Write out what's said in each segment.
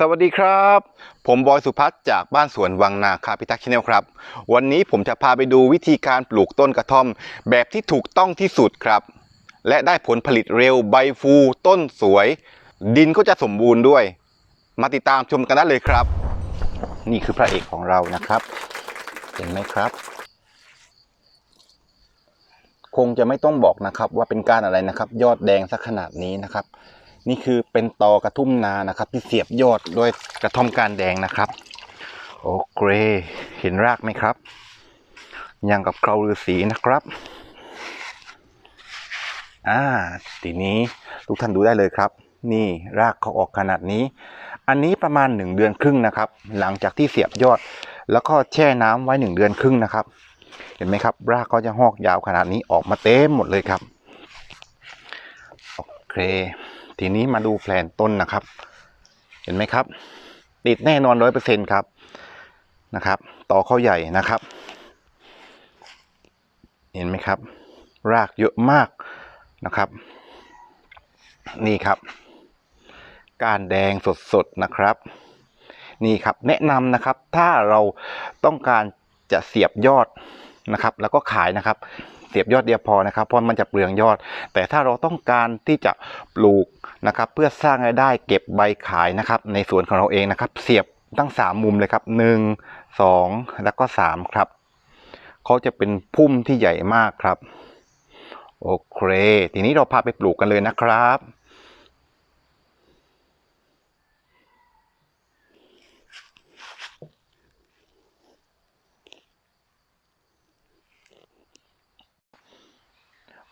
สวัสดีครับ ผมบอยสุพัฒน์จากบ้านสวนวังนาคาพิทักษ์ชแนลครับ วันนี้ผมจะพาไปดูวิธีการปลูกต้นกระท่อม แบบที่ถูกต้องที่สุดครับ และได้ผลผลิตเร็วใบฟูต้นสวย ดินก็จะสมบูรณ์ด้วย มาติดตามชมกันได้เลยครับ นี่คือพระเอกของเรานะครับ เห็นไหมครับ คงจะไม่ต้องบอกนะครับว่าเป็นก้ารอะไรนะครับ ยอดแดงสักขนาดนี้นะครับ นี่คือเป็นตอกระทุ่มนานะครับ ที่เสียบยอดด้วยกระท่อมการแดงนะครับ โอเค เห็นรากไหมครับยังกับเคราฤาษีนะครับ อ่า ทีนี้ทุกท่านดูได้เลยครับ นี่รากเขาออกขนาดนี้ อันนี้ประมาณหนึ่งเดือนครึ่งนะครับ หลังจากที่เสียบยอด แล้วก็แช่น้ำไว้หนึ่งเดือนครึ่งนะครับ เห็นไหมครับ รากเขาจะหอกยาวขนาดนี้ออกมาเต็มหมดเลยครับ โอเค ทีนี้มาดูแผนต้นนะครับ เห็นไหมครับ ติดแน่นอนร้อยเปอร์เซ็นครับนะครับต่อเข้าใหญ่นะครับ เห็นไหมครับ รากเยอะมากนะครับ นี่ครับ การแดงสดๆนะครับ นี่ครับแนะนำนะครับถ้าเราต้องการจะเสียบยอดนะครับ แล้วก็ขายนะครับ สียบยอดเดียวพอนะครับเพราะมันจะเปลืองยอด แต่ถ้าเราต้องการที่จะปลูกนะครับเพื่อสร้างรายได้เก็บใบขายนะครับในสวนของเราเองนะครับ เสียบตั้งสามมุมเลยครับหนึ่งสองแล้วก็สามครับเขาจะเป็นพุ่มที่ใหญ่มากครับ โอเค ทีนี้เราพาไปปลูกกันเลยนะครับ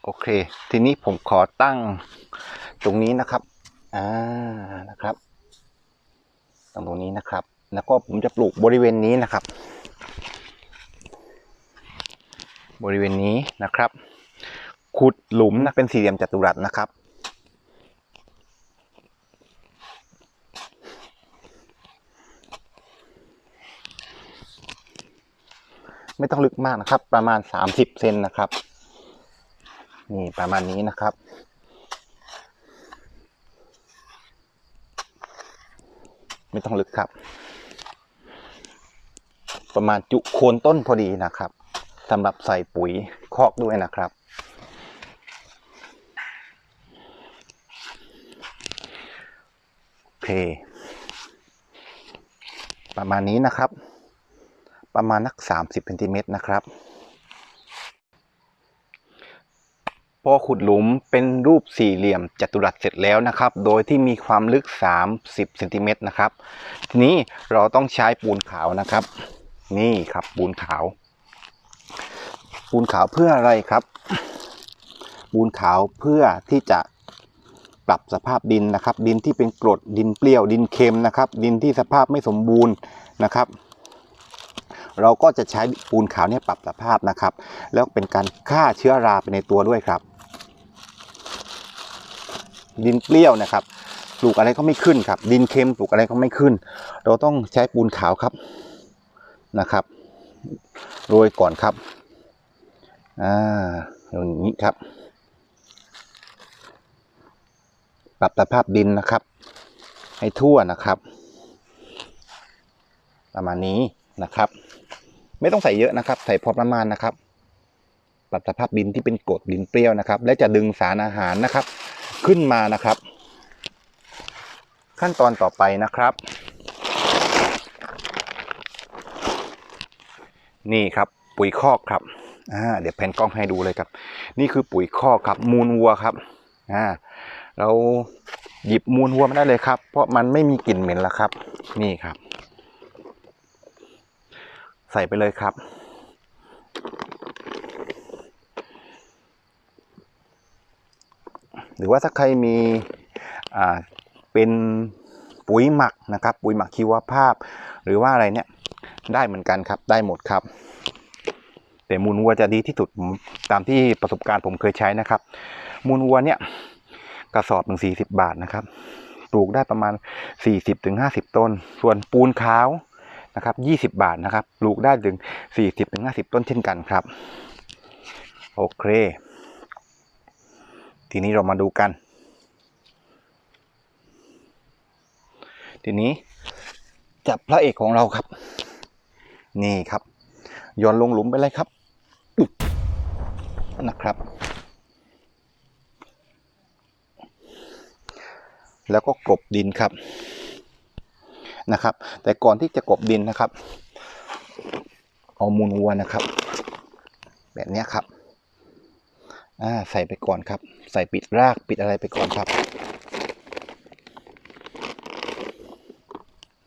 โอเค ทีนี้ผมขอตั้งตรงนี้นะครับ อ่า นะครับตรงตรงนี้นะครับ แล้วก็ผมจะปลูกบริเวณนี้นะครับ บริเวณนี้นะครับ ขุดหลุมนะเป็นสี่เหลี่ยมจัตุรัสนะครับ ไม่ต้องลึกมากนะครับ ประมาณสามสิบเซนนะครับ นี่ประมาณนี้นะครับ ไม่ต้องลึกครับ ประมาณจุโคนต้นพอดีนะครับสำหรับใส่ปุ๋ยคอกด้วยนะครับโอเค ประมาณนี้นะครับ ประมาณนัก 30เซนติเมตรนะครับ พอขุดหลุมเป็นรูปสี่เหลี่ยมจัตุรัสเสร็จแล้วนะครับ โดยที่มีความลึก 30เซนติเมตรนะครับ ทีนี้เราต้องใช้ปูนขาวนะครับ นี่ครับปูนขาว ปูนขาวเพื่ออะไรครับ ปูนขาวเพื่อที่จะปรับสภาพดินนะครับ ดินที่เป็นกรดดินเปรี้ยวดินเค็มนะครับ ดินที่สภาพไม่สมบูรณ์นะครับ เราก็จะใช้ปูนขาวเนี่ยปรับสภาพนะครับ แล้วเป็นการฆ่าเชื้อราไปในตัวด้วยครับ ดินเปรี้ยวนะครับปลูกอะไรก็ไม่ขึ้นครับ ดินเค็มปลูกอะไรก็ไม่ขึ้น เราต้องใช้ปูนขาวครับนะครับโรยก่อนครับอ่าอย่างนี้ครับ ปรับสภาพดินนะครับ ให้ทั่วนะครับ ประมาณนี้นะครับ ไม่ต้องใส่เยอะนะครับ ใส่พอประมาณนะครับ ปรับสภาพดินที่เป็นกรดดินเปรี้ยวนะครับ และจะดึงสารอาหารนะครับ ขึ้นมานะครับ ขั้นตอนต่อไปนะครับ นี่ครับปุ๋ยคอกครับอ่าเดี๋ยวแผ่นกล้องให้ดูเลยครับ นี่คือปุ๋ยคอกครับ มูลวัวครับอ่าเราหยิบมูลวัวมาได้เลยครับ เพราะมันไม่มีกลิ่นเหม็นแล้วครับ นี่ครับ ใส่ไปเลยครับ หรือว่าถ้าใครมีเป็นปุ๋ยหมักนะครับ ปุ๋ยหมักชีวภาพ หรือว่าอะไรเนี่ยได้เหมือนกันครับได้หมดครับ แต่มูลวัวจะดีที่สุดตามที่ประสบการณ์ผมเคยใช้นะครับ มูลวัวเนี่ยกระสอบหนึ่งสี่สิบบาทนะครับปลูกได้ประมาณสี่สิบถึงห้าสิบต้น ส่วนปูนขาวนะครับยี่สิบบาทนะครับ ปลูกได้ถึงสี่สิบถึงห้าสิบต้นเช่นกันครับ โอเค ทีนี้เรามาดูกัน ทีนี้จับพระเอกของเราครับ นี่ครับย้อนลงหลุมไปเลยครับนะครับ แล้วก็กลบดินครับนะครับ แต่ก่อนที่จะกลบดินนะครับ เอามูลวัวนะครับ แบบนี้ครับ อ่าใส่ไปก่อนครับ ใส่ปิดรากปิดอะไรไปก่อนครับ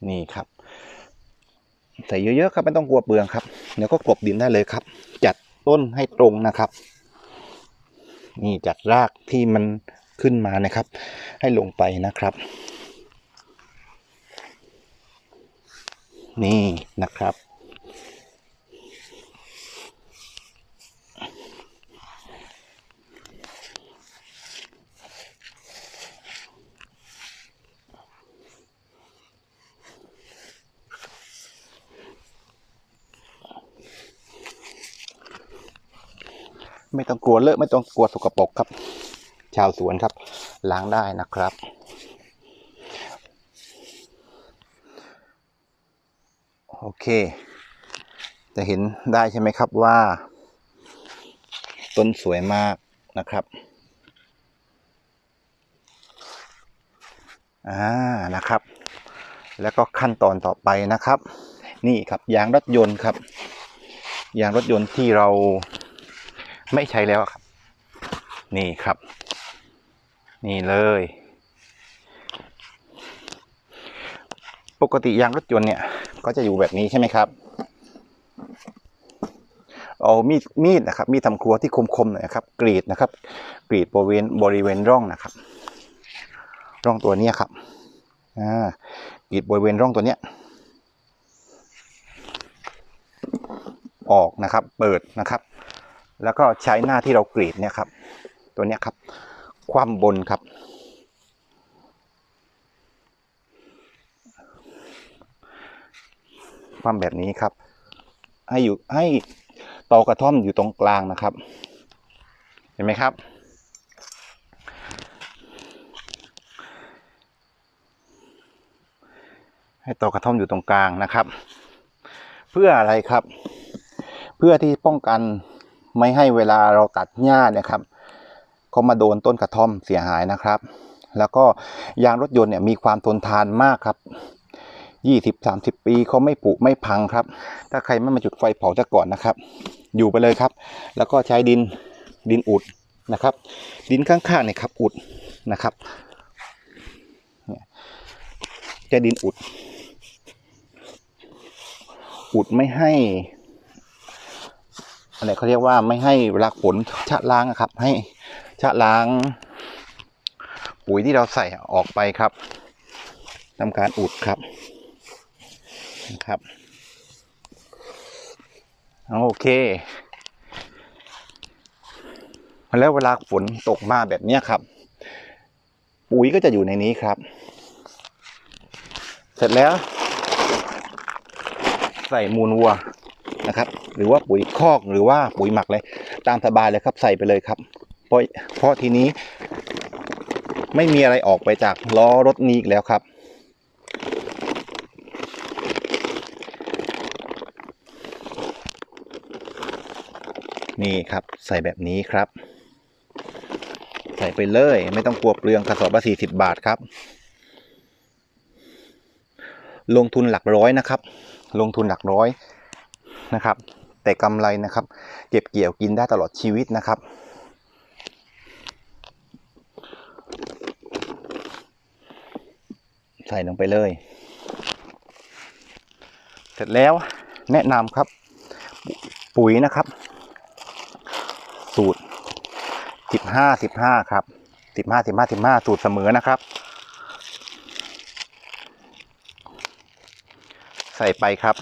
นี่ครับ ใส่เยอะๆครับไม่ต้องกลัวเปลืองครับเดี๋ยวก็กลบดินได้เลยครับ จัดต้นให้ตรงนะครับ นี่จัดรากที่มันขึ้นมานะครับ ให้ลงไปนะครับ นี่นะครับ ไม่ต้องกลัวเลอะไม่ต้องกลัวสกปรกครับ ชาวสวนครับ ล้างได้นะครับ โอเค จะเห็นได้ใช่ไหมครับว่า ต้นสวยมากนะครับอ่านะครับ แล้วก็ขั้นตอนต่อไปนะครับ นี่ครับยางรถยนต์ครับยางรถยนต์ที่เรา ไม่ใช้แล้วครับ นี่ครับ นี่เลย ปกติยางรถยนต์เนี่ย ก็จะอยู่แบบนี้ใช่ไหมครับ เอามีดมีดนะครับ มีดทำครัวที่คมๆหน่อยนะครับ กรีดนะครับ กรีดบริเวณบริเวณร่องนะครับ ร่องตัวเนี้ยครับอ่ากรีดบริเวณร่องตัวเนี้ยออกนะครับ เปิดนะครับ แล้วก็ใช้หน้าที่เรากรีดเนี่ยครับ ตัวเนี้ยครับ คว่ำบนครับ คว่ำแบบนี้ครับ ให้อยู่ให้ตอกระท่อมอยู่ตรงกลางนะครับ เห็นไหมครับให้ตอกระท่อมอยู่ตรงกลางนะครับ เพื่ออะไรครับ เพื่อที่ป้องกัน ไม่ให้เวลาเราตัดหญ้าเนี่ยครับเขามาโดนต้นกระท่อมเสียหายนะครับ แล้วก็ยางรถยนต์เนี่ยมีความทนทานมากครับยี่สิบสามสิบปีเขาไม่ผุไม่พังครับ ถ้าใครไม่มาจุดไฟเผาจะก่อนนะครับ อยู่ไปเลยครับ แล้วก็ใช้ดินดินอุดนะครับ ดินข้างๆเนี่ยครับอุดนะครับเนี่ยจะดินอุด อุดไม่ให้ อะไรเขาเรียกว่าไม่ให้เวลาฝนชะล้างครับ ให้ชะล้าง ปุ๋ยที่เราใส่ออกไปครับทำการอุดครับนะครับโอเค แล้วเวลาฝนตกมาแบบเนี้ยครับ ปุ๋ยก็จะอยู่ในนี้ครับ เสร็จแล้ว ใส่มูลวัว นะครับ หรือว่าปุ๋ยคอกหรือว่าปุ๋ยหมักเลย ตามสบายเลยครับใส่ไปเลยครับเพราะเพราะทีนี้ไม่มีอะไรออกไปจากล้อรถนี้อีกแล้วครับ นี่ครับใส่แบบนี้ครับ ใส่ไปเลยไม่ต้องกลัวเปลืองกระสอบละสี่สิบบาทครับ ลงทุนหลักร้อยนะครับ ลงทุนหลักร้อย นะครับ แต่กำไรนะครับ เก็บเกี่ยวกินได้ตลอดชีวิตนะครับ ใส่ลงไปเลย เสร็จแล้วแนะนำครับ ปุ๋ยนะครับ สูตรสิบห้าสิบห้าครับสิบห้าสิบห้าสิบห้าสูตรเสมอนะครับใส่ไปครับ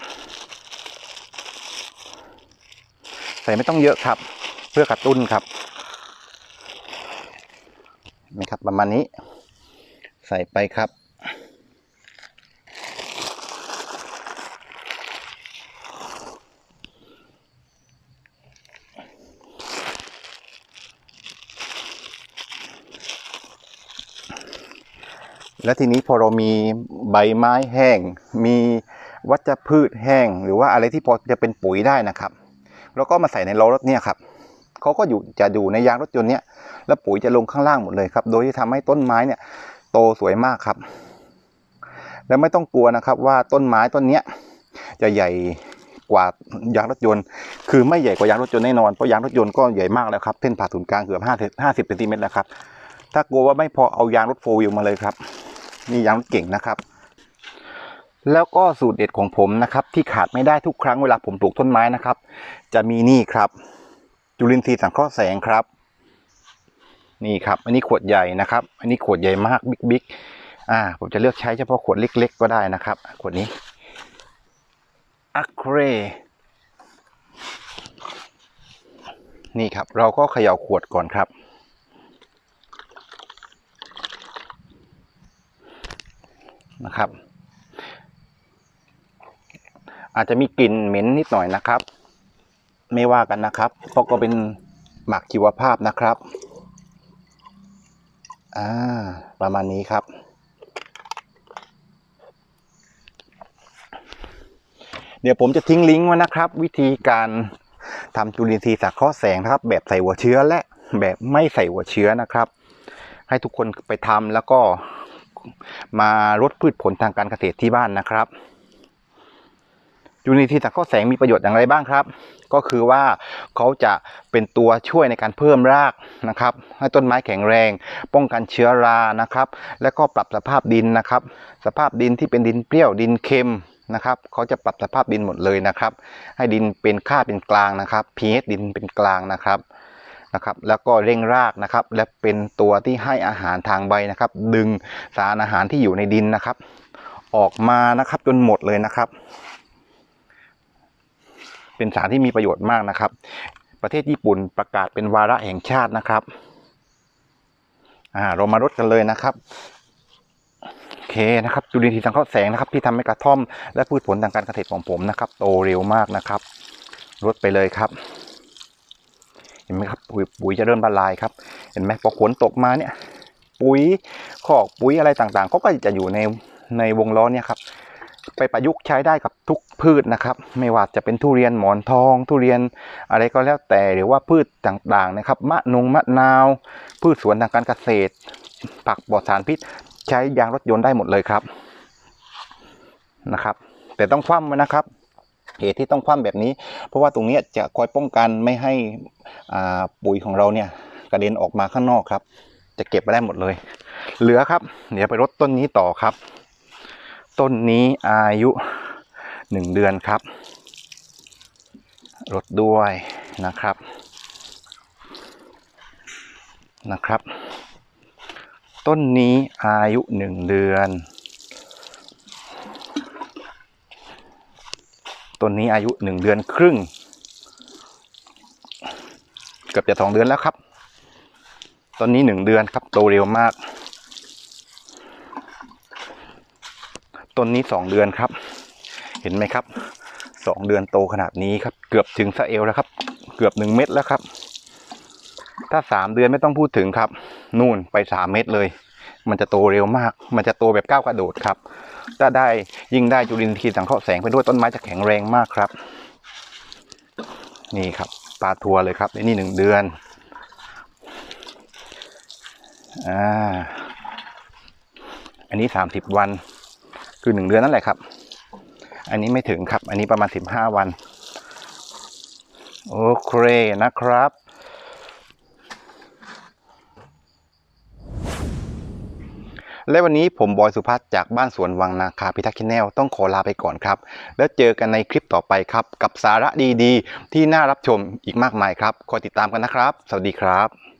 ใส่ไม่ต้องเยอะครับ เพื่อกระตุ้นครับนไหมครับประมาณนี้ ใส่ไปครับ แล้วทีนี้พอเรามีใบไม้แห้ง มีวัชพืชแห้ง หรือว่าอะไรที่พอจะเป็นปุ๋ยได้นะครับ แล้วก็มาใส่ในล้อรถเนี่ยครับเขาก็อยู่จะอยู่ในยางรถยนต์เนี่ยแล้วปุ๋ยจะลงข้างล่างหมดเลยครับ โดยที่ทำให้ต้นไม้เนี่ย โตสวยมากครับ แล้วไม่ต้องกลัวนะครับ ว่าต้นไม้ต้นเนี้ยจะใหญ่กว่ายางรถยนต์ คือไม่ใหญ่กว่ายางรถยนต์แน่นอนเพราะยางรถยนต์ก็ใหญ่มากแล้วครับเส้นผ่าศูนย์กลางเกือบห้าห้าสิบเซนติเมตรแล้วครับถ้ากลัวว่าไม่พอเอายางรถโฟวิวมาเลยครับ นี่ยางรถเก่งนะครับ แล้วก็สูตรเด็ดของผมนะครับที่ขาดไม่ได้ทุกครั้งเวลาผมปลูกต้นไม้นะครับ จะมีนี่ครับ จุลินทรีย์สังเคราะห์แสงครับ นี่ครับ อันนี้ขวดใหญ่นะครับ อันนี้ขวดใหญ่มากบิ๊กบิ๊กอ่าผมจะเลือกใช้เฉพาะขวดเล็ก ๆ ก็ได้นะครับขวดนี้อะเครนี่ครับ เราก็เขย่าขวดก่อนครับ นะครับ อาจจะมีกลิ่นเหม็นนิดหน่อยนะครับ ไม่ว่ากันนะครับ เพราะก็เป็นหมักชีวภาพนะครับอ่าประมาณนี้ครับ เดี๋ยวผมจะทิ้งลิงก์ไว้นะครับ วิธีการทำจุลินทรีย์สังเคราะห์แสงนะครับ แบบใส่หัวเชื้อและแบบไม่ใส่หัวเชื้อนะครับ ให้ทุกคนไปทำแล้วก็มาลดพืชผลทางการเกษตรที่บ้านนะครับ จุลินทรีสังเคราะห์แสงมีประโยชน์อย่างไรบ้างครับ ก็คือว่าเขาจะเป็นตัวช่วยในการเพิ่มรากนะครับ ให้ต้นไม้แข็งแรง ป้องกันเชื้อรานะครับ แล้วก็ปรับสภาพดินนะครับ สภาพดินที่เป็นดินเปรี้ยวดินเค็มนะครับเขาจะปรับสภาพดินหมดเลยนะครับ ให้ดินเป็นค่าเป็นกลางนะครับ pH ดินเป็นกลางนะครับนะครับแล้วก็เร่งรากนะครับ และเป็นตัวที่ให้อาหารทางใบนะครับ ดึงสารอาหารที่อยู่ในดินนะครับ ออกมานะครับจนหมดเลยนะครับ เป็นสารที่มีประโยชน์มากนะครับ ประเทศญี่ปุ่นประกาศเป็นวาระแห่งชาตินะครับอ่าเรามารดกันเลยนะครับโอเคนะครับจุลินทรีย์สังเคราะห์แสงนะครับ ที่ทำให้กระท่อม และพืชผลทางการเกษตรของผมนะครับ โตเร็วมากนะครับรดไปเลยครับ เห็นไหมครับปุ๋ยปุ๋ยจะเริ่มละลายครับ เห็นไหมพอฝนตกมาเนี่ย ปุ๋ยขอกปุ๋ยอะไรต่างๆเขาก็จะอยู่ในในวงล้อเนี่ยครับ ไปประยุกต์ใช้ได้กับทุกพืชนะครับ ไม่ว่าจะเป็นทุเรียนหมอนทอง ทุเรียนอะไรก็แล้วแต่หรือว่าพืชต่างๆนะครับ มะนงมะนาว พืชสวนทางการเกษตร ผักปลอดสารพิษ ใช้ยางรถยนต์ได้หมดเลยครับนะครับ แต่ต้องคว่ำไว้นะครับเหตุที่ต้องคว่ำแบบนี้ เพราะว่าตรงนี้จะคอยป้องกันไม่ให้อาปุ๋ยของเราเนี่ยกระเด็นออกมาข้างนอกครับ จะเก็บไว้ได้หมดเลย เหลือครับ เดี๋ยวไปรดต้นนี้ต่อครับ ต้นนี้อายุหนึ่งเดือนครับรดด้วยนะครับนะครับ ต้นนี้อายุหนึ่งเดือน ต้นนี้อายุหนึ่งเดือนครึ่ง เกือบจะสองเดือนแล้วครับ ต้นนี้หนึ่งเดือนครับโตเร็วมาก ต้นนี้สองเดือนครับ เห็นไหมครับสองเดือนโตขนาดนี้ครับ เกือบถึงสะเอวแล้วครับ เกือบหนึ่งเม็ดแล้วครับ ถ้าสามเดือนไม่ต้องพูดถึงครับ นู่นไปสามเม็ดเลย มันจะโตเร็วมาก มันจะโตแบบก้าวกระโดดครับถ้าได้ยิ่งได้จุลินทรีย์สังเคราะห์แสงไปด้วยต้นไม้จะแข็งแรงมากครับ นี่ครับปลาทัวเลยครับนี่หนึ่งเดือนอ่าอันนี้สามสิบวัน คือหนึ่งเดือนนั่นแหละครับ อันนี้ไม่ถึงครับ อันนี้ประมาณสิบห้าวัน โอเคนะครับและวันนี้ผมบอยสุพัฒน์จากบ้านสวนวังนาคาพิทักษ์ชแนลต้องขอลาไปก่อนครับ แล้วเจอกันในคลิปต่อไปครับ กับสาระดีๆ ที่น่ารับชมอีกมากมายครับคอยติดตามกันนะครับ สวัสดีครับ